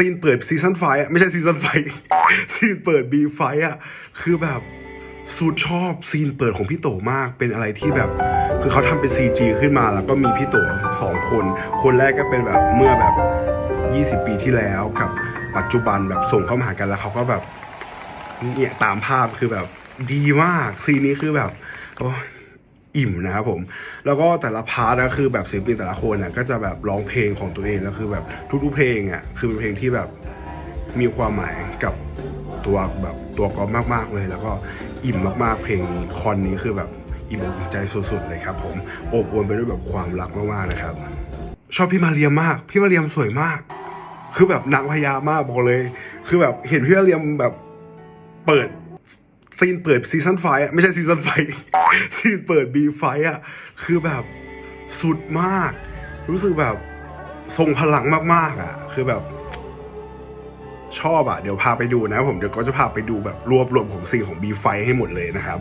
ซีนเปิดซีซันไฟอะไม่ใช่ซีซันไฟซีนเปิดบีไฟอะคือแบบสุดชอบซีนเปิดของพี่โตมากเป็นอะไรที่แบบ คือเขาทำเป็น CG ขึ้นมาแล้วก็มีพี่โตสองคน คนแรกก็เป็นแบบเมื่อแบบ 20 ปีที่แล้วกับปัจจุบันแบบส่งเข้ามาหากันแล้วเขาก็แบบเนี่ยตามภาพคือแบบดีมากซีนนี้คือแบบโอ้ อิ่มนะครับผม แล้วก็แต่ละพาร์ทนะคือแบบศิลปินแต่ละคนน่ะก็จะแบบร้องเพลงของตัวเองแล้วคือแบบทุกๆเพลงอะคือเป็นเพลงที่แบบมีความหมายกับตัวแบบตัวกอล์ฟมากๆเลย แล้วก็อิ่มมากๆเพลงนี้คอนนี้คือแบบอิ่มอกอิ่มใจสุดๆเลยครับผมอบอวลไปด้วยแบบความรักมากๆนะครับ ชอบพี่มาเรียมมาก พี่มาเรียมสวยมาก คือแบบนางพญามากบอกเลย คือแบบเห็นพี่มาเรียมแบบเปิด ซีนเปิดซีซันไฟอะไม่ใช่ซีซันไฟซีนเปิดบีไฟอะคือแบบสุดมาก รู้สึกแบบทรงพลังมากๆอะคือแบบ ชอบอะเดี๋ยวพาไปดูนะ ผมเดี๋ยวก็จะพาไปดูแบบรวบรวมของซีนของบีไฟให้หมดเลยนะครับ